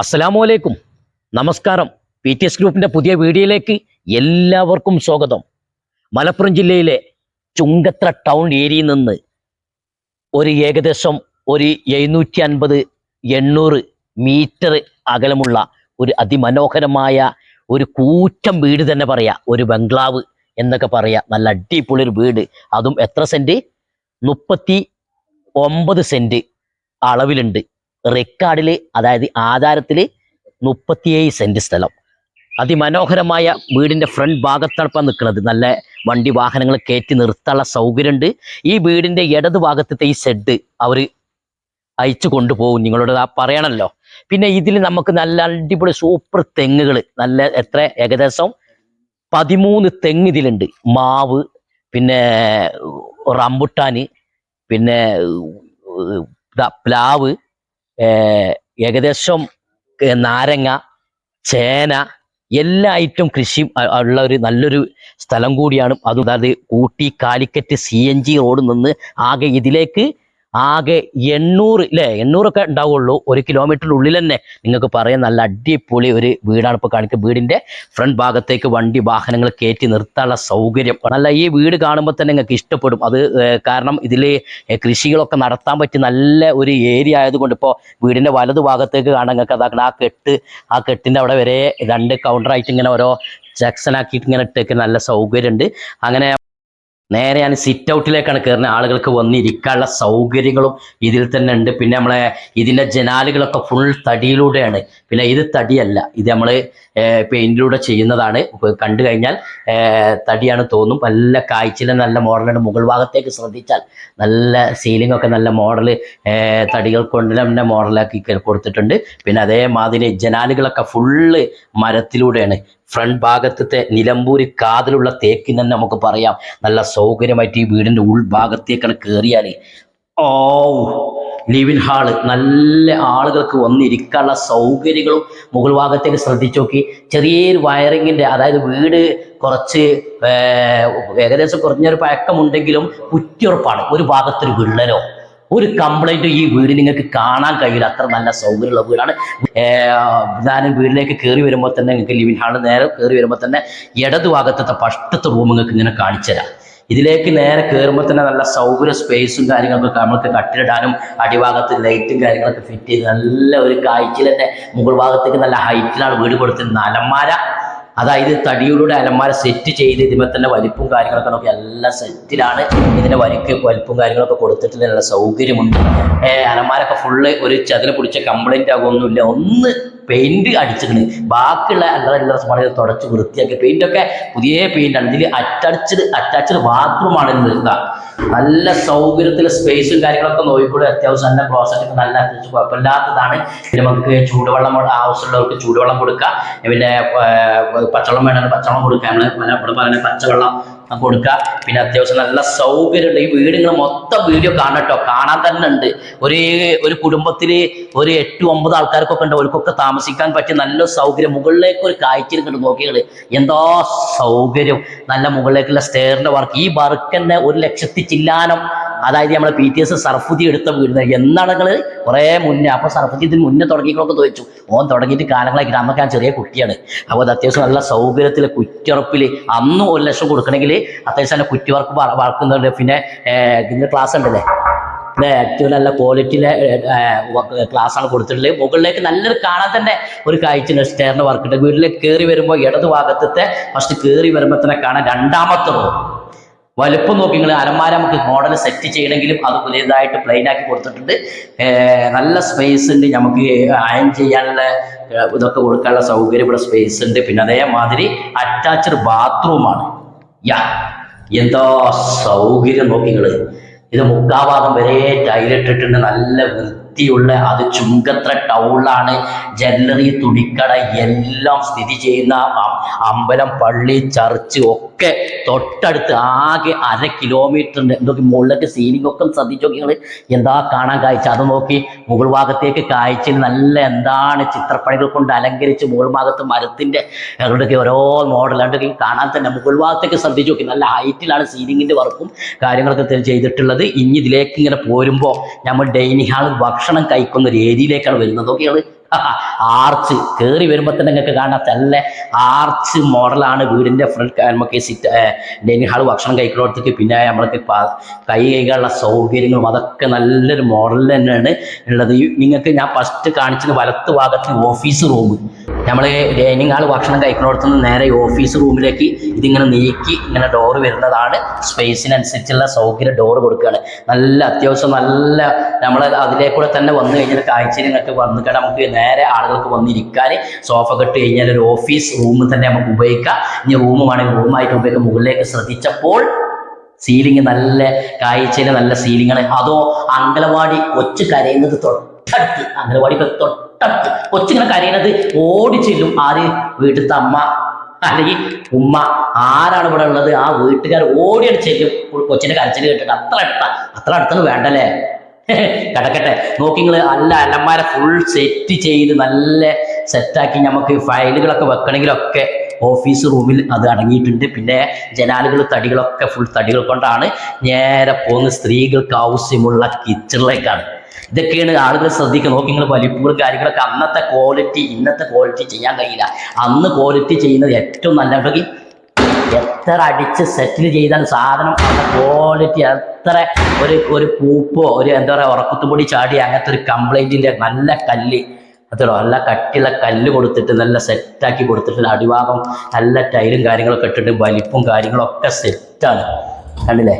അസ്സലാമു അലൈക്കും. നമസ്കാരം. പി ടി എസ് ഗ്രൂപ്പിന്റെ പുതിയ വീഡിയോയിലേക്ക് എല്ലാവർക്കും സ്വാഗതം. മലപ്പുറം ജില്ലയിലെ ചുങ്കത്ര ടൗൺ ഏരിയയിൽ നിന്ന് ഒരു ഏകദേശം ഒരു എഴുന്നൂറ്റി അൻപത് എണ്ണൂറ് മീറ്റർ അകലമുള്ള ഒരു അതിമനോഹരമായ ഒരു കൂറ്റം വീട് തന്നെ പറയാം. ഒരു ബംഗ്ലാവ് എന്നൊക്കെ പറയാം. നല്ല അടിപൊളി ഒരു വീട്. അതും എത്ര സെന്റ് മുപ്പത്തി ഒമ്പത് സെന്റ് അളവിലുണ്ട്. റെക്കാർഡിൽ അതായത് ആധാരത്തിൽ മുപ്പത്തിയേഴ് സെന്റ് സ്ഥലം. അതിമനോഹരമായ വീടിന്റെ ഫ്രണ്ട് ഭാഗത്താണ് നിൽക്കുന്നത് നല്ല വണ്ടി വാഹനങ്ങൾ കയറ്റി നിർത്താനുള്ള സൗകര്യമുണ്ട് ഈ വീടിന്റെ ഇടത് ഭാഗത്തെ ഈ ഷെഡ് അവർ അയച്ചു കൊണ്ടുപോകും. നിങ്ങളോട് ആ പറയണല്ലോ. പിന്നെ ഇതിൽ നമുക്ക് നല്ല അടിപൊളി സൂപ്പർ തെങ്ങുകൾ നല്ല എത്ര? ഏകദേശം പതിമൂന്ന് തെങ്ങ് ഇതിലുണ്ട്. മാവ് പിന്നെ റംബുട്ടാന് പിന്നെ പ്ലാവ് ഏകദേശം നാരങ്ങ ചേന എല്ലാ ഐറ്റം കൃഷി ഉള്ള ഒരു നല്ലൊരു സ്ഥലം കൂടിയാണ്. അതും അതായത് Ooty Calicut C N G road നിന്ന് ആകെ ഇതിലേക്ക് ആകെ എണ്ണൂറ് അല്ലേ എണ്ണൂറൊക്കെ ഉണ്ടാവുള്ളൂ. ഒരു കിലോമീറ്ററിനുള്ളിൽ തന്നെ നിങ്ങൾക്ക് പറയാൻ നല്ല അടിപൊളി ഒരു വീടാണ് ഇപ്പോൾ കാണിക്കുന്നത്. വീടിന്റെ ഫ്രണ്ട് ഭാഗത്തേക്ക് വണ്ടി വാഹനങ്ങൾ കയറ്റി നിർത്താനുള്ള സൗകര്യം. നല്ല ഈ വീട് കാണുമ്പോൾ തന്നെ നിങ്ങൾക്ക് ഇഷ്ടപ്പെടും. അത് കാരണം ഇതിൽ കൃഷികളൊക്കെ നടത്താൻ പറ്റിയ നല്ല ഒരു ഏരിയ ആയതുകൊണ്ട് ഇപ്പോൾ വീടിന്റെ വലതു ഭാഗത്തേക്ക് കാണാൻ നിങ്ങൾക്ക് അതാക്കണം. ആ കെട്ട് ആ കെട്ടിന്റെ അവിടെ വരെ രണ്ട് കൗണ്ടറായിട്ട് ഇങ്ങനെ ഓരോ സെക്ഷൻ ആക്കിയിട്ട് ഇങ്ങനെ ഇട്ടേക്ക് നല്ല സൗകര്യമുണ്ട്. അങ്ങനെ നേരെ ഞാൻ സിറ്റ് ഔട്ടിലേക്കാണ് കയറുന്നത് ആളുകൾക്ക് വന്നിരിക്കാനുള്ള സൗകര്യങ്ങളും ഇതിൽ തന്നെ ഉണ്ട്. പിന്നെ നമ്മളെ ഇതിന്റെ ജനാലുകളൊക്കെ ഫുൾ തടിയിലൂടെയാണ്. പിന്നെ ഇത് തടിയല്ല. ഇത് നമ്മൾ പെയിന്റിലൂടെ ചെയ്യുന്നതാണ്. കണ്ടു കഴിഞ്ഞാൽ തടിയാണ് തോന്നും. നല്ല കാഴ്ചയിൽ നല്ല മോഡലുണ്ട് മുകൾ ഭാഗത്തേക്ക് ശ്രദ്ധിച്ചാൽ നല്ല സീലിംഗ് ഒക്കെ നല്ല മോഡൽ തടികൾ കൊണ്ട് തന്നെ മോഡലാക്കി കൊടുത്തിട്ടുണ്ട്. പിന്നെ അതേമാതിരി ജനാലുകളൊക്കെ ഫുള്ള് മരത്തിലൂടെയാണ്. ഫ്രണ്ട് ഭാഗത്തെ നിലമ്പൂര് കാതിലുള്ള തേക്കിന് തന്നെ നമുക്ക് പറയാം. നല്ല സൗകര്യമായിട്ട് ഈ വീടിന്റെ ഉൾഭാഗത്തേക്കാണ് കയറിയാൽ ഓ ലിവിൻ ഹാൾ. നല്ല ആളുകൾക്ക് വന്നിരിക്കാനുള്ള സൗകര്യങ്ങളും മുകൾ ഭാഗത്തേക്ക് ശ്രദ്ധിച്ചു നോക്കി. ചെറിയൊരു വയറിങ്ങിന്റെ അതായത് വീട് കുറച്ച് ഏകദേശം കുറഞ്ഞൊരു പഴക്കമുണ്ടെങ്കിലും കുറ്റിയുറപ്പാണ്. ഒരു ഭാഗത്തൊരു വിള്ളലോ. ഒരു കംപ്ലൈന്റ് ഈ വീട് നിങ്ങൾക്ക് കാണാൻ കഴിയില്ല. അത്ര നല്ല സൗകര്യമുള്ള വീടാണ്. ഞാൻ വീട്ടിലേക്ക് കയറി വരുമ്പോൾ തന്നെ നിങ്ങൾക്ക് ലിവിൻ ഹാൾ നേരെ കയറി വരുമ്പോൾ തന്നെ ഇടതുഭാഗത്തെ പഷ്ടത്തെ റൂം നിങ്ങൾക്ക് ഇങ്ങനെ കാണിച്ചു ഇതിലേക്ക് നേരെ കയറുമ്പോൾ തന്നെ നല്ല സൗകര്യ സ്പേസും കാര്യങ്ങളൊക്കെ നമുക്ക് കട്ടിലിടാനും അടിഭാഗത്ത് ലൈറ്റും കാര്യങ്ങളൊക്കെ ഫിറ്റ് ചെയ്ത് നല്ല ഒരു കാഴ്ചയിൽ തന്നെ മുകൾ ഭാഗത്തേക്ക് നല്ല ഹൈറ്റിലാണ് വീട് കൊടുത്തത് അലമാര അതായത് തടിയുടെ അലമാര സെറ്റ് ചെയ്ത് ഇതിമേ തന്നെ വലിപ്പും കാര്യങ്ങളൊക്കെ നോക്കി എല്ലാ സെറ്റിലാണ് ഇതിന്റെ വരിക്ക് വലിപ്പും കാര്യങ്ങളൊക്കെ കൊടുത്തിട്ടുള്ള നല്ല സൗകര്യമുണ്ട്. അലമാരൊക്കെ ഫുള്ള് ഒരു ചതില പിടിച്ച കംപ്ലൈന്റ് ആകുമൊന്നുമില്ല ഒന്ന് പെയിന്റ് അടിച്ചിട്ടുണ്ട്. ബാക്കിയുള്ള എല്ലാ സ്മാർട്ട് തുടച്ച് വൃത്തിയാക്കി. പെയിന്റ് ഒക്കെ പുതിയ പെയിന്റ് ആണ്. ഇതിൽ അറ്റാച്ച്ഡ് അറ്റാച്ച്ഡ് ബാത്റൂമാണ് നിർത്തുക നല്ല സൗകര്യത്തിൽ സ്പേസും കാര്യങ്ങളൊക്കെ നോക്കിക്കൂടെ. അത്യാവശ്യം നല്ല ക്ലോസറ്റ് നല്ല അത്യാവശ്യം കുഴപ്പമില്ലാത്തതാണ്. പിന്നെ നമുക്ക് ചൂടുവെള്ളം ആവശ്യമുള്ളവർക്ക് ചൂടുവെള്ളം കൊടുക്കുക പിന്നെ പച്ചവെള്ളം വേണമെങ്കിൽ പച്ചവെള്ളം കൊടുക്കുക നമ്മൾ ഇവിടെ പറയുന്ന പച്ചവെള്ളം കൊടുക്കുക പിന്നെ അത്യാവശ്യം നല്ല സൗകര്യമുണ്ട്. ഈ വീട് മൊത്തം വീഡിയോ കാണട്ടോ കാണാൻ തന്നെ ഉണ്ട്. ഒരു ഒരു കുടുംബത്തിൽ ഒരു എട്ട് ഒമ്പത് ആൾക്കാർക്കൊക്കെ ഉണ്ട്. അവർക്കൊക്കെ താമസിക്കാൻ പറ്റിയ നല്ല സൗകര്യം. മുകളിലേക്ക് ഒരു കാഴ്ചയിൽ കണ്ട് നോക്കിയത് എന്തോ സൗകര്യം? നല്ല മുകളിലേക്കുള്ള സ്റ്റെയറിന്റെ വർക്ക് ഈ വർക്ക് തന്നെ ഒരു ലക്ഷത്തി ചില്ലാനം. അതായത് നമ്മളെ പി ടി എസ് സർഫുദി എടുത്ത വീട് എന്നാണ് നിങ്ങൾ കുറേ മുന്നേ അപ്പോൾ സർഫുദി ഇതിന് മുന്നേ തുടങ്ങിയതൊക്കെ ചോദിച്ചു. ഓൻ തുടങ്ങിയിട്ട് കാലങ്ങളായിട്ട് ഗ്രാമക്കാൻ ചെറിയ കുട്ടിയാണ്. അപ്പോൾ അത് അത്യാവശ്യം നല്ല സൗകര്യത്തിൽ കുറ്റുറപ്പിൽ അന്നും ഒരു ലക്ഷം കൊടുക്കണമെങ്കിൽ അത്യാവശ്യം നല്ല കുറ്റിവർക്ക് വളർക്കുന്നുണ്ട് പിന്നെ ഇന്ന് ക്ലാസ് ഉണ്ടല്ലേ? അല്ലേ ഏറ്റവും നല്ല ക്വാളിറ്റിയിലെ ആണ് കൊടുത്തിട്ടുള്ളത്. മുകളിലേക്ക് നല്ലൊരു കാണാൻ തന്നെ ഒരു കാഴ്ച സ്റ്റെയറിന്റെ വർക്ക് ഉണ്ട്. വീട്ടിലേക്ക് കയറി വരുമ്പോൾ ഇടതു ഭാഗത്തെ ഫസ്റ്റ് കയറി വരുമ്പോൾ തന്നെ കാണാൻ രണ്ടാമത്തെ റോ വലുപ്പം നോക്കി നിങ്ങൾ അലമാര നമുക്ക് മോഡൽ സെറ്റ് ചെയ്യണമെങ്കിലും അത് പുതിയതായിട്ട് പ്ലെയിൻ ആക്കി കൊടുത്തിട്ടുണ്ട്. നല്ല സ്പേസ് ഉണ്ട്. നമുക്ക് അയൺ ചെയ്യാനുള്ള ഇതൊക്കെ കൊടുക്കാനുള്ള സൗകര്യം ഇവിടെ സ്പേസ് ഉണ്ട്. പിന്നെ അതേമാതിരി അറ്റാച്ച്ഡ് ബാത്റൂമാണ് യാ എന്താ സൗകര്യം നോക്കി നിങ്ങൾ ഇത് മുക്കാഭാഗം വരെ ടൈലിട്ടിട്ടുണ്ട് നല്ല വൃത്തിയുള്ള അത് ചുങ്കത്ര ടൗണിലാണ് ജല്ലറി തുണിക്കട എല്ലാം സ്ഥിതി ചെയ്യുന്ന അമ്പലം പള്ളി ചർച്ച് ഒക്കെ തൊട്ടടുത്ത് ആകെ അര കിലോമീറ്റർ ഉണ്ട്. എന്തൊക്കെ മുകളിലേക്ക് സീലിംഗ് ഒക്കെ ശ്രദ്ധിച്ചു നോക്കി എന്താ കാണാൻ കാഴ്ച? അത് നോക്കി മുകൾ ഭാഗത്തേക്ക് കാഴ്ചയിൽ നല്ല എന്താണ് ചിത്രപ്പണികൾ കൊണ്ട് അലങ്കരിച്ച് മുകൾ ഭാഗത്ത് മരത്തിന്റെ അവിടെയൊക്കെ ഓരോ മോഡൽ കാണാൻ തന്നെ മുകൾ ഭാഗത്തേക്ക് ശ്രദ്ധിച്ചു നോക്കി നല്ല ഹൈറ്റിലാണ് സീലിംഗിന്റെ വർക്കും കാര്യങ്ങളൊക്കെ ചെയ്തിട്ടുള്ളത്. ഇനി ഇതിലേക്ക് ഇങ്ങനെ പോരുമ്പോൾ നമ്മൾ ഡൈനിങ് ഹാൾ ഭക്ഷണം കഴിക്കുന്ന ഒരു ഏരിയയിലേക്കാണ് വരുന്നത്. നോക്കിയാണ് ആർച്ച് കയറി വരുമ്പോൾ തന്നെ നിങ്ങൾക്ക് കാണാൻ നല്ല ആർച്ച് മോഡലാണ് വീടിന്റെ ഫ്രണ്ട് നമുക്ക് സിറ്റ് ഡൈനിങ് ഹാൾ ഭക്ഷണം കഴിക്കുന്നിടത്തേക്ക് പിന്നെ നമ്മൾക്ക് കൈ കൈകാനുള്ള സൗകര്യങ്ങളും അതൊക്കെ നല്ലൊരു മോഡൽ തന്നെയാണ് ഉള്ളത്. നിങ്ങൾക്ക് ഞാൻ ഫസ്റ്റ് കാണിച്ചത് വലത്ത് ഭാഗത്ത് ഓഫീസ് റൂം നമ്മൾ ഡൈനിങ് ഹാൾ ഭക്ഷണം കഴിക്കുന്നിടത്തുനിന്ന് നേരെ ഓഫീസ് റൂമിലേക്ക് ഇതിങ്ങനെ നീക്കി ഇങ്ങനെ ഡോറ് വരുന്നതാണ് സ്പേസിനനുസരിച്ചുള്ള സൗകര്യ ഡോറ് കൊടുക്കുകയാണ്. നല്ല അത്യാവശ്യം നല്ല നമ്മൾ അതിലേക്കൂടെ തന്നെ വന്നു കഴിഞ്ഞാൽ കാഴ്ചയിലൊക്കെ വന്നു കഴിഞ്ഞാൽ നമുക്ക് നേരെ ആളുകൾക്ക് വന്നിരിക്കാൻ സോഫ കെട്ട് കഴിഞ്ഞാൽ ഒരു ഓഫീസ് റൂം തന്നെ നമുക്ക് ഉപയോഗിക്കാം. ഇനി റൂം വേണമെങ്കിൽ റൂമായിട്ട് ഉപയോഗിക്കാം മുകളിലേക്ക് ശ്രദ്ധിച്ചപ്പോൾ സീലിംഗ് നല്ല കാഴ്ചയിൽ നല്ല സീലിംഗാണ് അതോ അങ്കലവാടി കൊച്ചു കരയുന്നത് തൊട്ടടുത്ത് അങ്കലവാടി തൊട്ടടുത്ത് കൊച്ചിങ്ങനെ കരയുന്നത് ഓടി ചെല്ലും ആര്? വീട്ടിലത്തെ അമ്മ. അല്ലെങ്കിൽ ഉമ്മ. ആരാണ് ഇവിടെ ഉള്ളത്? ആ വീട്ടുകാർ ഓടിയാണ് ചെല്ലും. കൊച്ചിന്റെ കരച്ചിൽ കേട്ടിട്ട് അത്ര അടുത്ത. അത്ര അടുത്തൊന്നും വേണ്ടല്ലേ? കിടക്കട്ടെ. നോക്കി നിങ്ങൾ അല്ല അലമാര ഫുൾ സെറ്റ് ചെയ്ത് നല്ല സെറ്റാക്കി നമുക്ക് ഫയലുകളൊക്കെ വെക്കണമെങ്കിലൊക്കെ ഓഫീസ് റൂമിൽ അത് അടങ്ങിയിട്ടുണ്ട്. പിന്നെ ജനാലുകൾ തടികളൊക്കെ ഫുൾ തടികൾ കൊണ്ടാണ് നേരെ പോകുന്ന സ്ത്രീകൾക്ക് ആവശ്യമുള്ള കിച്ചണിലേക്കാണ് ഇതൊക്കെയാണ് ആളുകൾ ശ്രദ്ധിക്കുക. നോക്കി നിങ്ങൾ വലിപ്പൂർ കാര്യങ്ങളൊക്കെ അന്നത്തെ ക്വാളിറ്റി ഇന്നത്തെ ക്വാളിറ്റി ചെയ്യാൻ കഴിയില്ല. അന്ന് ക്വാളിറ്റി ചെയ്യുന്നത് ഏറ്റവും നല്ല എത്ര അടിച്ച് സെറ്റിൽ ചെയ്താൽ സാധനം അന്ന് ക്വാളിറ്റി എത്ര ഒരു ഒരു പൂപ്പോ ഒരു എന്താ പറയുക ഉറക്കത്തുപൊടി ചാടി അങ്ങനത്തെ ഒരു കംപ്ലൈന്റിന്റെ നല്ല കല്ല്. അത്ര നല്ല കട്ടിയുള്ള കല്ല് കൊടുത്തിട്ട് നല്ല സെറ്റാക്കി കൊടുത്തിട്ട് അടിഭാഗം നല്ല ടൈലും കാര്യങ്ങളൊക്കെ ഇട്ടിട്ട് വലിപ്പും കാര്യങ്ങളൊക്കെ സെറ്റാണ് കണ്ടില്ലേ?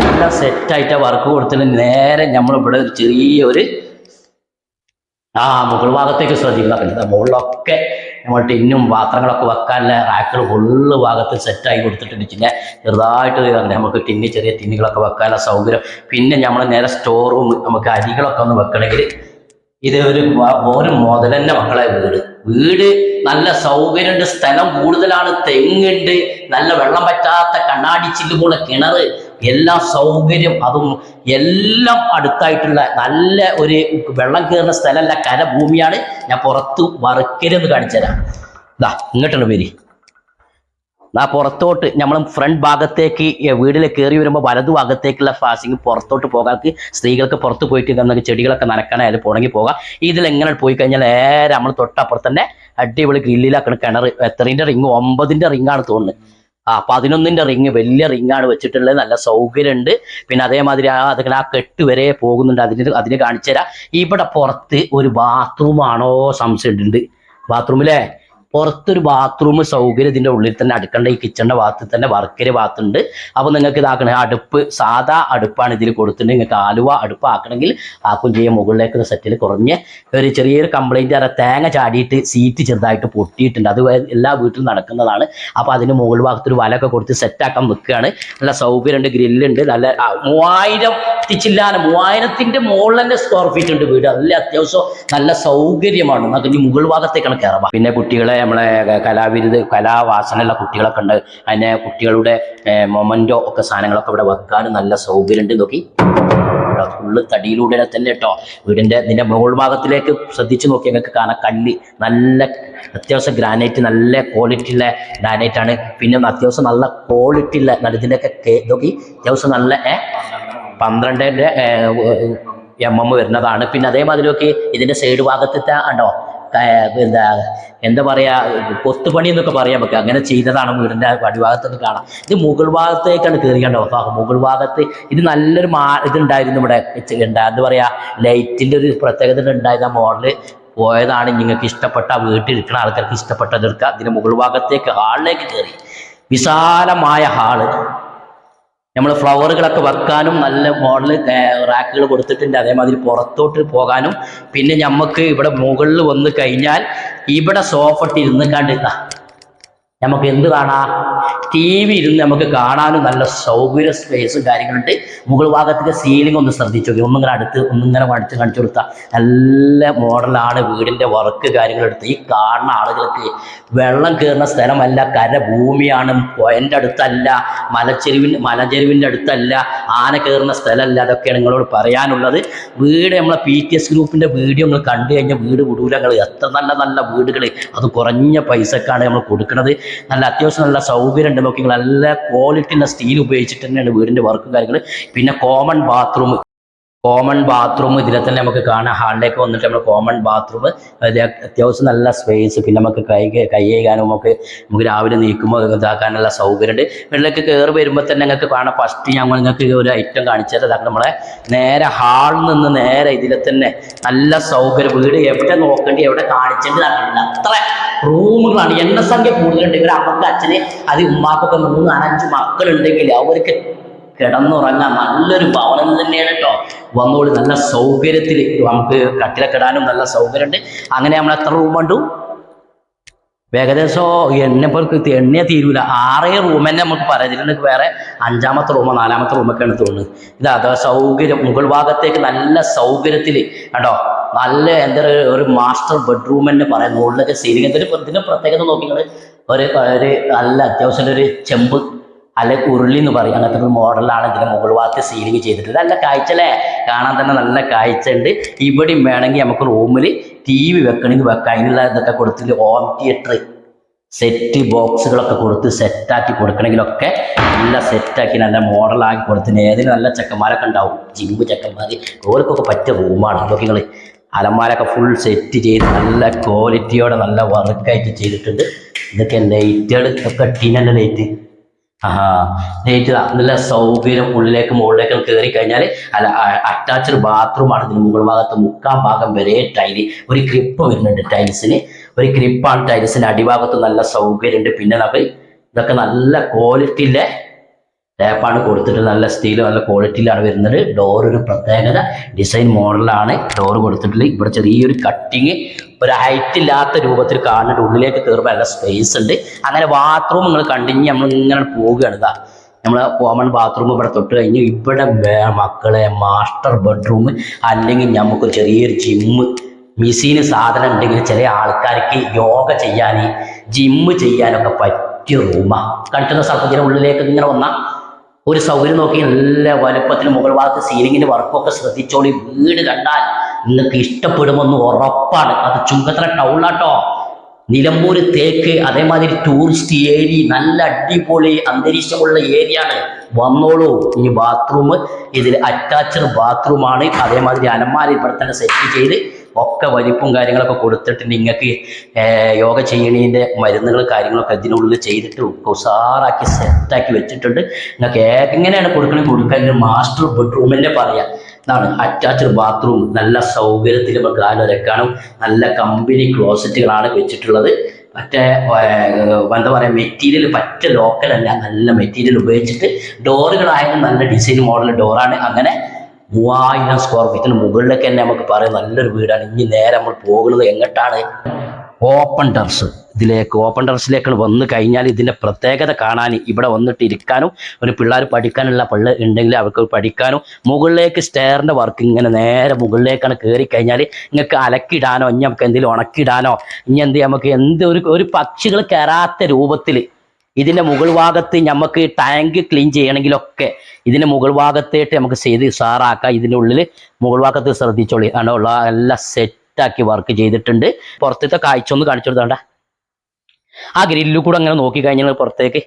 എല്ലാം സെറ്റായിട്ട് വർക്ക് കൊടുത്തിട്ട് നേരെ നമ്മളിവിടെ ഒരു ചെറിയൊരു ആ മുകൾ ഭാഗത്തേക്ക് ശ്രദ്ധിക്കുക. പിന്നെ മുകളിലൊക്കെ നമ്മൾ ടിന്നും പാത്രങ്ങളൊക്കെ വെക്കാനുള്ള റാക്കുകൾ ഫുള്ള് ഭാഗത്ത് സെറ്റായി കൊടുത്തിട്ടുണ്ട്. പിന്നെ ചെറുതായിട്ട് നമുക്ക് ടിന്ന് ചെറിയ ടിന്നുകളൊക്കെ വെക്കാനുള്ള സൗകര്യം. പിന്നെ നമ്മൾ നേരെ സ്റ്റോർ റൂം നമുക്ക് അരികളൊക്കെ ഒന്ന് വെക്കണമെങ്കിൽ ഇത് ഒരു ഒരു മുതൽ തന്നെ മക്കളെ വീട്. വീട് നല്ല സൗകര്യമുണ്ട് സ്ഥലം കൂടുതലാണ് തെങ്ങുണ്ട് നല്ല വെള്ളം പറ്റാത്ത കണ്ണാടി ചില്ലുപോലെ കിണറ്. എല്ലാം സൗകര്യം അതും എല്ലാം അടുത്തായിട്ടുള്ള നല്ല ഒരു വെള്ളം കയറുന്ന സ്ഥലമല്ല കരഭൂമിയാണ്. ഞാൻ പുറത്ത് കാണിച്ചു തരാം ഇതാ ഇങ്ങോട്ടാണ് പേര്. ആ പുറത്തോട്ട് നമ്മൾ ഫ്രണ്ട് ഭാഗത്തേക്ക് ഈ വീട്ടിൽ കയറി വരുമ്പോൾ വലതു ഭാഗത്തേക്കുള്ള ഫാസിങ് പുറത്തോട്ട് പോകാൻ സ്ത്രീകൾക്ക് പുറത്ത് പോയിട്ട് നമുക്ക് ചെടികളൊക്കെ നനക്കാനായാലും പോകണമെങ്കിൽ പോകാം. ഇതിൽ എങ്ങനെ പോയി കഴിഞ്ഞാൽ നേരെ നമ്മൾ തൊട്ടപ്പുറത്ത് തന്നെ അടിപൊളി ഗ്രില്ലിലാക്കണ കിണർ എത്രയിന്റെ റിങ് ഒമ്പതിന്റെ റിങ്ങാണ് തോന്നുന്നത് ആ പതിനൊന്നിന്റെ റിങ് വലിയ റിങ്ങാണ് വെച്ചിട്ടുള്ളത്. നല്ല സൗകര്യമുണ്ട്. പിന്നെ അതേമാതിരി ആ അതൊക്കെ ആ കെട്ട് വരെ പോകുന്നുണ്ട്. അതിന് അതിന് കാണിച്ചു തരാം ഇവിടെ പുറത്ത് ഒരു ബാത്റൂമാണോ സംശയമുണ്ട്. ബാത്റൂമിലെ പുറത്തൊരു ബാത്റൂം സൗകര്യം ഇതിന്റെ ഉള്ളിൽ തന്നെ അടുക്കേണ്ട ഈ കിച്ചണിന്റെ ഭാഗത്ത് തന്നെ വർക്കര് ഭാഗത്തുണ്ട്. അപ്പോൾ നിങ്ങൾക്ക് ഇതാക്കണേ അടുപ്പ് സാധാ അടുപ്പാണ് ഇതിൽ കൊടുത്തിട്ടുണ്ട് നിങ്ങൾക്ക് ആലുവ അടുപ്പ് ആക്കണമെങ്കിൽ ആക്കും ചെയ്യാൻ മുകളിലേക്ക് സെറ്റിൽ കുറഞ്ഞ് ഒരു ചെറിയൊരു കംപ്ലൈന്റ് അറിയാം തേങ്ങ ചാടിയിട്ട് സീറ്റ് ചെറുതായിട്ട് പൊട്ടിയിട്ടുണ്ട്. അത് എല്ലാ വീട്ടിലും നടക്കുന്നതാണ്. അപ്പോൾ അതിന് മുകൾ ഭാഗത്തൊരു വലൊക്കെ കൊടുത്ത് സെറ്റാക്കാൻ നിൽക്കുകയാണ് നല്ല സൗകര്യമുണ്ട് ഗ്രില്ലുണ്ട് നല്ല മൂവായിരം എത്തിച്ചില്ലാതെ മൂവായിരത്തിന്റെ മുകളിൽ തന്നെ സ്ക്വയർ ഫീറ്റ് ഉണ്ട് വീട്. നല്ല അത്യാവശ്യം നല്ല സൗകര്യമാണ്. നമുക്ക് ഇനി മുകൾ ഭാഗത്തേക്കാണ് കയറാം പിന്നെ കുട്ടികളെ നമ്മളെ കലാവിരുത് കലാവാസനയുള്ള കുട്ടികളൊക്കെ ഉണ്ട്. അതിനെ കുട്ടികളുടെ മൊമന്റോ ഒക്കെ സാധനങ്ങളൊക്കെ ഇവിടെ വെക്കാനും നല്ല സൗകര്യമുണ്ട്. നോക്കി. ഫുള്ള് തടിയിലൂടെ തന്നെ കേട്ടോ. വീടിന്റെ നിന്റെ മുകൾ ഭാഗത്തിലേക്ക് ശ്രദ്ധിച്ച് നോക്കി. നിങ്ങൾക്ക് കാണാം കല്ല് നല്ല അത്യാവശ്യം ഗ്രാനൈറ്റ് നല്ല ക്വാളിറ്റി ഉള്ള ഗ്രാനൈറ്റ് ആണ് പിന്നെ അത്യാവശ്യം നല്ല ക്വാളിറ്റി ഉള്ള ഇതിന്റെയൊക്കെ നോക്കി. അത്യാവശ്യം നല്ല പന്ത്രണ്ടിന്റെ എം എം വരുന്നതാണ്. പിന്നെ അതേമാതിരിയൊക്കെ ഇതിന്റെ സൈഡ് ഭാഗത്തെ ഉണ്ടോ എന്താ എന്താ പറയാ കൊത്തുപണി എന്നൊക്കെ പറയാൻ പറ്റും. അങ്ങനെ ചെയ്തതാണ് വീടിന്റെ അടിഭാഗത്തൊക്കെ കാണാം. ഇത് മുകൾ ഭാഗത്തേക്കാണ് കയറിക്കണ്ടോ മുകൾ ഭാഗത്ത് ഇത് നല്ലൊരു മാ ഇതുണ്ടായിരുന്നു ഇവിടെ. എന്താ പറയാ ലൈറ്റിന്റെ ഒരു പ്രത്യേകത ഉണ്ടായത് ആ മോഡൽ പോയതാണ്. നിങ്ങൾക്ക് ഇഷ്ടപ്പെട്ട വീട്ടിലിരിക്കുന്ന ആൾക്കാർക്ക് ഇഷ്ടപ്പെട്ടത് എടുക്കുക ഇതിന് മുകൾ ഭാഗത്തേക്ക് ഹാളിലേക്ക് കയറി വിശാലമായ ഹാൾ. നമ്മൾ ഫ്ലവറുകളൊക്കെ വെക്കാനും നല്ല മോഡൽ റാക്കുകൾ കൊടുത്തിട്ടുണ്ട്. അതേമാതിരി പുറത്തോട്ട് പോകാനും. പിന്നെ നമുക്ക് ഇവിടെ മുകളിൽ വന്ന് കഴിഞ്ഞാൽ ഇവിടെ സോഫട്ട് ഇരുന്ന് കണ്ടിട്ടാ നമുക്ക് എന്ത് കാണാം? ടി വി ഇരുന്ന് നമുക്ക് കാണാനും നല്ല സൗകര്യ സ്പേസും കാര്യങ്ങളുണ്ട്. മുകൾ ഭാഗത്തേക്ക് സീലിംഗ് ഒന്ന് ശ്രദ്ധിച്ചു നോക്കി. ഒന്നിങ്ങനെ അടുത്ത് ഒന്നിങ്ങനെ അടുത്ത് കാണിച്ചു കൊടുത്താൽ നല്ല മോഡലാണ് വീടിന്റെ വർക്ക് കാര്യങ്ങളെടുത്ത് ഈ കാണുന്ന ആളുകൾക്ക് വെള്ളം കയറുന്ന സ്ഥലമല്ല കരഭൂമിയാണ് എന്റെ അടുത്തല്ല മലച്ചെരുവിൻ മലചെരുവിന്റെ അടുത്തല്ല ആന കയറുന്ന സ്ഥലമല്ല. അതൊക്കെയാണ് നിങ്ങളോട് പറയാനുള്ളത്. വീട് നമ്മളെ പി ടി എസ് ഗ്രൂപ്പിന്റെ വീഡിയോ നിങ്ങൾ കണ്ടു കഴിഞ്ഞാൽ വീട് വിടൂലങ്ങൾ എത്ര നല്ല നല്ല വീടുകൾ അത് കുറഞ്ഞ പൈസക്കാണ് നമ്മൾ കൊടുക്കുന്നത് നല്ല അത്യാവശ്യം നല്ല സൗകര്യം ഉണ്ട് നോക്കി നല്ല ക്വാളിറ്റി ഉള്ള സ്റ്റീൽ ഉപയോഗിച്ചിട്ട് തന്നെയാണ് വീടിന്റെ വർക്കും കാര്യങ്ങൾ പിന്നെ കോമൺ ബാത്റൂം കോമൺ ബാത്റൂം ഇതിലെ തന്നെ നമുക്ക് കാണാം. ഹാളിലേക്ക് വന്നിട്ട് നമ്മൾ കോമൺ ബാത്റൂം അത് അത്യാവശ്യം നല്ല സ്പേസ് പിന്നെ നമുക്ക് കൈ കൈ ചെയ്യാനും നമുക്ക് നമുക്ക് രാവിലെ നീക്കുമ്പോൾ ഇതാക്കാനുള്ള സൗകര്യമുണ്ട്. വീട്ടിലേക്ക് കയറി വരുമ്പോൾ തന്നെ നിങ്ങൾക്ക് കാണാം. ഫസ്റ്റ് ഞങ്ങൾ നിങ്ങൾക്ക് ഒരു ഐറ്റം കാണിച്ചത് അതാണ് നമ്മളെ നേരെ ഹാളിൽ നിന്ന് നേരെ ഇതിലെ തന്നെ നല്ല സൗകര്യം. വീട് എവിടെ നോക്കേണ്ടി എവിടെ കാണിച്ചേണ്ടി അറിയില്ല. അത്ര റൂമുകളാണ്. എണ്ണസംഖ്യ കൂടുതലുണ്ട്. ഇവർ അമ്മയ്ക്ക് അച്ഛന് അത് ഉമ്മാക്കൊക്കെ മൂന്ന് അഞ്ച് മക്കളുണ്ടെങ്കിൽ അവർക്ക് കിടന്നുറങ്ങാൻ നല്ലൊരു ഭവനം തന്നെയാണ് കേട്ടോ വന്നോളി നല്ല സൗകര്യത്തിൽ നമുക്ക് കട്ടിലക്കിടാനും നല്ല സൗകര്യമുണ്ട്. അങ്ങനെ നമ്മൾ എത്ര റൂം കണ്ടു? ഏകദേശം എണ്ണപ്പോൾ എണ്ണയെ തീരൂല. ആറേ റൂം തന്നെ നമുക്ക് പറയാം വേറെ അഞ്ചാമത്തെ റൂമോ നാലാമത്തെ റൂമൊക്കെയാണ് തോന്നുന്നത്. ഇത് അതോ സൗകര്യം മുകൾ ഭാഗത്തേക്ക് നല്ല സൗകര്യത്തിൽ കേട്ടോ നല്ല എന്താ ഒരു മാസ്റ്റർ ബെഡ്റൂം തന്നെ പറയാം. മുകളിലൊക്കെ സീലിംഗ് ഇതിന്റെ പ്രത്യേകത നോക്കിയാൽ ഒരു ഒരു നല്ല അത്യാവശ്യം ഒരു ചെമ്പ് അല്ലെ ഉരുളി എന്ന് പറയും. അങ്ങനത്തെ ഒരു മോഡലാണ് ഇതിന്റെ മുകൾ ഭാഗത്ത് സീലിംഗ് ചെയ്തിട്ടുള്ളത് നല്ല കാഴ്ച അല്ലേ? കാണാൻ തന്നെ നല്ല കാഴ്ച ഉണ്ട്. ഇവിടെയും വേണമെങ്കിൽ നമുക്ക് റൂമിൽ ടി വി വെക്കണമെങ്കിൽ വെക്കാം. അതിനുള്ള ഇതൊക്കെ കൊടുത്തിട്ട് ഹോം തിയേറ്റർ സെറ്റ് ബോക്സുകളൊക്കെ കൊടുത്ത് സെറ്റാക്കി കൊടുക്കണമെങ്കിലൊക്കെ നല്ല സെറ്റാക്കി നല്ല മോഡലാക്കി കൊടുത്തിന് ഏതിന് നല്ല ചെക്കന്മാരൊക്കെ ഉണ്ടാവും. ജിമ്മ് ചെക്കന്മാർ ഓർക്കൊക്കെ പറ്റിയ റൂമാണ് ഇതൊക്കെ നിങ്ങൾ അലമാരൊക്കെ ഫുൾ സെറ്റ് ചെയ്ത് നല്ല ക്വാളിറ്റിയോടെ നല്ല വർക്കായിട്ട് ചെയ്തിട്ടുണ്ട്. ഇതൊക്കെ ലൈറ്റുകൾ ഒക്കെ ടീനല്ല ലൈറ്റ് ലൈറ്റ് നല്ല സൗകര്യം ഉള്ളിലേക്ക് മുകളിലേക്ക് കയറി കഴിഞ്ഞാൽ അല്ല അറ്റാച്ച്ഡ് ബാത്റൂമാണ് ഇതിന് മുകൾ ഭാഗത്ത്. മുക്കാൽ ഭാഗം വരെ ടൈൽ ഒരു ക്രിപ്പ് വരുന്നുണ്ട് ടൈൽസിന് ഒരു ക്രിപ്പാണ് ടൈൽസിന്റെ അടിഭാഗത്ത് നല്ല സൗകര്യമുണ്ട്. പിന്നെ നമുക്ക് ഇതൊക്കെ നല്ല ക്വാളിറ്റിയിലെ ടാപ്പാണ് കൊടുത്തിട്ട് നല്ല സ്റ്റീൽ നല്ല ക്വാളിറ്റിയിലാണ് വരുന്നത്. ഡോർ ഒരു പ്രത്യേകത. ഡിസൈൻ മോഡലാണ് ഡോർ കൊടുത്തിട്ടുള്ളത് ഇവിടെ ചെറിയൊരു കട്ടിങ് ഒരു ഹൈറ്റ് ഇല്ലാത്ത രൂപത്തിൽ കാണുന്നുണ്ട്. ഉള്ളിലേക്ക് കയറുമ്പോൾ നല്ല സ്പേസ് ഉണ്ട്. അങ്ങനെ ബാത്റൂം നിങ്ങൾ കണ്ടിഞ്ഞ് നമ്മൾ ഇങ്ങനെ പോവുകയാണ് ഇതാ നമ്മൾ കോമൺ ബാത്റൂം ഇവിടെ തൊട്ട് കഴിഞ്ഞ് ഇവിടെ മക്കളെ മാസ്റ്റർ ബെഡ്റൂം അല്ലെങ്കിൽ നമുക്ക് ചെറിയൊരു ജിമ്മ് മിസീന് സാധനം ഉണ്ടെങ്കിൽ ചില ആൾക്കാർക്ക് യോഗ ചെയ്യാൻ ജിമ്മ് ചെയ്യാനൊക്കെ പറ്റിയ റൂമാണ് കണ്ടുന്ന സ്ഥലത്ത് ഇതിന്റെ ഉള്ളിലേക്ക് ഇങ്ങനെ വന്നാൽ ഒരു സൗകര്യം നോക്കി നല്ല വലുപ്പത്തിന് മുകൾ ഭാഗത്ത് സീലിങ്ങിന്റെ വർക്കൊക്കെ ശ്രദ്ധിച്ചോളി. വീട് കണ്ടാൽ നിങ്ങൾക്ക് ഇഷ്ടപ്പെടുമെന്ന് ഉറപ്പാണ്. അത് ചുങ്കത്തല ടൗണിലാട്ടോ നിലമ്പൂർ തേക്ക് അതേമാതിരി ടൂറിസ്റ്റ് ഏരി നല്ല അടിപൊളി അന്തരീക്ഷമുള്ള ഏരിയ ആണ്. വന്നോളൂ. ഇനി ബാത്റൂം ഇതിൽ അറ്റാച്ച്ഡ് ബാത്റൂമാണ് അതേമാതിരി അലമാര ഇവിടെ തന്നെ സെറ്റ് ചെയ്ത് ഒക്കെ വലിപ്പും കാര്യങ്ങളൊക്കെ കൊടുത്തിട്ട് നിങ്ങൾക്ക് യോഗ ചെയ്യണീന്റെ മരുന്നുകൾ കാര്യങ്ങളൊക്കെ ഇതിനുള്ളിൽ ചെയ്തിട്ട് ഉസാറാക്കി സെറ്റാക്കി വെച്ചിട്ടുണ്ട്. നിങ്ങൾക്ക് എങ്ങനെയാണ് കൊടുക്കണമെങ്കിൽ കൊടുക്കാൻ മാസ്റ്റർ ബെഡ്റൂമിന്റെ പറയാം. ഇതാണ് അറ്റാച്ച്ഡ് ബാത്റൂം നല്ല സൗകര്യത്തിൽ നമുക്ക് കാണും നല്ല കമ്പനി ക്ലോസറ്റുകളാണ് വെച്ചിട്ടുള്ളത്. മറ്റേ എന്താ പറയുക മെറ്റീരിയൽ പറ്റ ലോക്കൽ അല്ല നല്ല മെറ്റീരിയൽ ഉപയോഗിച്ചിട്ട് ഡോറുകളായാലും നല്ല ഡിസൈൻ മോഡൽ ഡോറാണ്. അങ്ങനെ മൂവായിരം സ്ക്വയർ ഫീറ്റിന് മുകളിലൊക്കെ തന്നെ നമുക്ക് പറയാം നല്ലൊരു വീടാണ്. ഇനി നേരെ നമ്മൾ പോകുന്നത് എങ്ങോട്ടാണ്? ഓപ്പൺ ടെറസ് ഇതിലേക്ക് ഓപ്പൺ ടെറസിലേക്ക് വന്നു കഴിഞ്ഞാൽ ഇതിന്റെ പ്രത്യേകത കാണാൻ ഇവിടെ വന്നിട്ട് ഇരിക്കാനും ഒരു പിള്ളേർ പഠിക്കാനുള്ള പള്ളി ഉണ്ടെങ്കിൽ അവർക്ക് പഠിക്കാനും മുകളിലേക്ക് സ്റ്റെയറിന്റെ വർക്ക് ഇങ്ങനെ നേരെ മുകളിലേക്കാണ് കയറി കഴിഞ്ഞാൽ നിങ്ങൾക്ക് അലക്കിടാനോ ഇനി നമുക്ക് എന്തെങ്കിലും ഉണക്കിടാനോ ഇനി എന്ത് നമുക്ക് എന്ത് ഒരു ഒരു പക്ഷികൾ കയറാത്ത രൂപത്തിൽ ഇതിന്റെ മുകൾ ഭാഗത്ത് നമുക്ക് ടാങ്ക് ക്ലീൻ ചെയ്യണമെങ്കിലൊക്കെ ഇതിന്റെ മുകൾ ഭാഗത്തേട്ട് നമുക്ക് ചെയ്ത് സാറാക്കാം ഇതിന്റെ ഉള്ളിൽ മുകൾ ഭാഗത്ത് ശ്രദ്ധിച്ചോളി. ആണോ? ഉള്ള എല്ലാം സെറ്റാക്കി വർക്ക് ചെയ്തിട്ടുണ്ട്. പുറത്തത്തെ കാഴ്ച ഒന്ന് കാണിച്ചു കൊടുത്താണ്ട ആ ഗ്രില്ലിൽ കൂടെ അങ്ങനെ നോക്കി കഴിഞ്ഞാൽ പുറത്തേക്ക്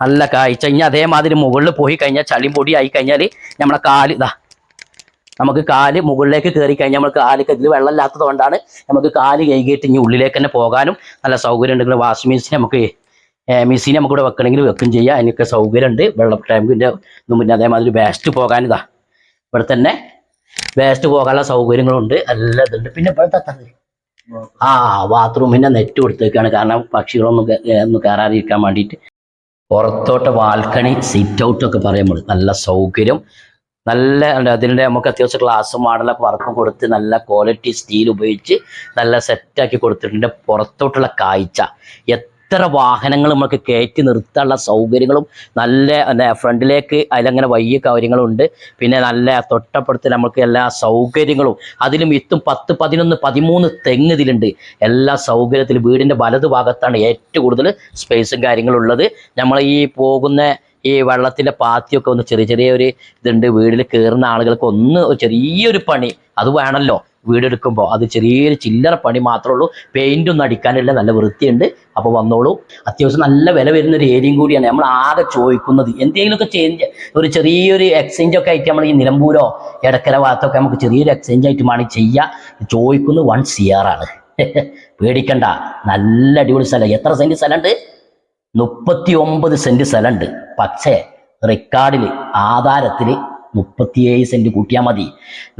നല്ല കാഴ്ച. ഇനി അതേമാതിരി മുകളിൽ പോയി കഴിഞ്ഞാൽ ചളിയും പൊടി ആയി കഴിഞ്ഞാൽ നമ്മളെ കാൽ ഇതാ നമുക്ക് കാൽ മുകളിലേക്ക് കയറി കഴിഞ്ഞാൽ നമ്മൾ കാലൊക്കെ ഇതിൽ വെള്ളമില്ലാത്തത് കൊണ്ടാണ് നമുക്ക് കാൽ കൈകിട്ട് ഇനി ഉള്ളിലേക്ക് തന്നെ പോകാനും നല്ല സൗകര്യം ഉണ്ടെങ്കിൽ വാഷിംഗ് മെഷീൻ നമുക്ക് മെഷീൻ നമുക്ക് ഇവിടെ വെക്കണമെങ്കിൽ വെക്കും ചെയ്യാം. അതിനൊക്കെ സൗകര്യമുണ്ട്. വെള്ളം ടാങ്കിന്റെ പിന്നെ അതേമാതിരി വേസ്റ്റ് പോകാൻ ഇതാ ഇവിടെ തന്നെ വേസ്റ്റ് പോകാനുള്ള സൗകര്യങ്ങളുണ്ട്. എല്ലാം ഇതുണ്ട്. പിന്നെ ഇപ്പോഴത്തെ ആ ബാത്റൂമിന്റെ നെറ്റ് കൊടുത്തേക്കാണ്. കാരണം പക്ഷികളൊന്നും ഒന്നും കയറാതിരിക്കാൻ വേണ്ടിയിട്ട്. പുറത്തോട്ട് ബാൽക്കണി സിറ്റ് ഔട്ട് ഒക്കെ പറയുമ്പോൾ നല്ല സൗകര്യം. നല്ല. അതിന്റെ നമുക്ക് അത്യാവശ്യം ഗ്ലാസ് മോഡലൊക്കെ വർക്കും കൊടുത്ത് നല്ല ക്വാളിറ്റി സ്റ്റീൽ ഉപയോഗിച്ച് നല്ല സെറ്റാക്കി കൊടുത്തിട്ടുണ്ട്. പുറത്തോട്ടുള്ള കാഴ്ച. എത്ര വാഹനങ്ങൾ നമുക്ക് കയറ്റി നിർത്താനുള്ള സൗകര്യങ്ങളും നല്ല ഫ്രണ്ടിലേക്ക് അതിലങ്ങനെ വലിയ കാര്യങ്ങളുണ്ട്. പിന്നെ നല്ല തൊട്ടപ്പുറത്ത് നമുക്ക് എല്ലാ സൗകര്യങ്ങളും അതിലും ഇത്തും പത്ത് പതിനൊന്ന് പതിമൂന്ന് തെങ്ങ് ഇതിലുണ്ട്. എല്ലാ സൗകര്യത്തിലും വീടിന്റെ വലതു ഭാഗത്താണ് ഏറ്റവും കൂടുതൽ സ്പേസും കാര്യങ്ങളും ഉള്ളത്. നമ്മൾ ഈ പോകുന്ന ഈ വെള്ളത്തിന്റെ പാത്തിയൊക്കെ ഒന്ന് ചെറിയ ചെറിയ ഒരു ഇതുണ്ട്. വീട്ടിൽ കയറുന്ന ആളുകൾക്ക് ഒന്ന് ചെറിയൊരു പണി അത് വേണമല്ലോ. വീടെടുക്കുമ്പോൾ അത് ചെറിയൊരു ചില്ലറ പണി മാത്രമേ ഉള്ളൂ. പെയിന്റ് ഒന്നും അടിക്കാനില്ല. നല്ല വൃത്തിയുണ്ട്. അപ്പോൾ വന്നോളൂ. അത്യാവശ്യം നല്ല വില വരുന്ന ഒരു ഏരിയയും കൂടിയാണ് നമ്മൾ ആകെ ചോദിക്കുന്നത്. എന്തെങ്കിലുമൊക്കെ ചേഞ്ച് ഒരു ചെറിയൊരു എക്സ്ചേഞ്ച് ഒക്കെ ആയിട്ട് നമ്മൾ ഈ നിലമ്പൂരോ എടക്കര ഭാഗത്തൊക്കെ നമുക്ക് ചെറിയൊരു എക്സ്ചേഞ്ച് ആയിട്ട് വേണമെങ്കിൽ ചെയ്യാം. ചോദിക്കുന്നത് വൺ സി ആർ ആണ്. പേടിക്കണ്ട. നല്ല അടിപൊളി സ്ഥലം. എത്ര സെന്റ് സ്ഥലമുണ്ട്? മുപ്പത്തി ഒമ്പത് സെന്റ് സ്ഥലമുണ്ട്. പക്ഷേ റെക്കോർഡിൽ ആധാരത്തിൽ മുപ്പത്തിയേഴ് സെന്റ് കൂട്ടിയാൽ മതി.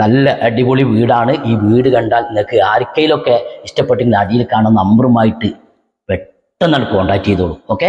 നല്ല അടിപൊളി വീടാണ്. ഈ വീട് കണ്ടാൽ നിങ്ങൾക്ക് ആർക്കെങ്കിലുമൊക്കെ ഇഷ്ടപ്പെട്ടെങ്കിൽ അടിയിൽ കാണുന്ന നമ്പറുമായിട്ട് പെട്ടെന്ന് കോൺടാക്ട് ചെയ്തോളൂ. ഓക്കെ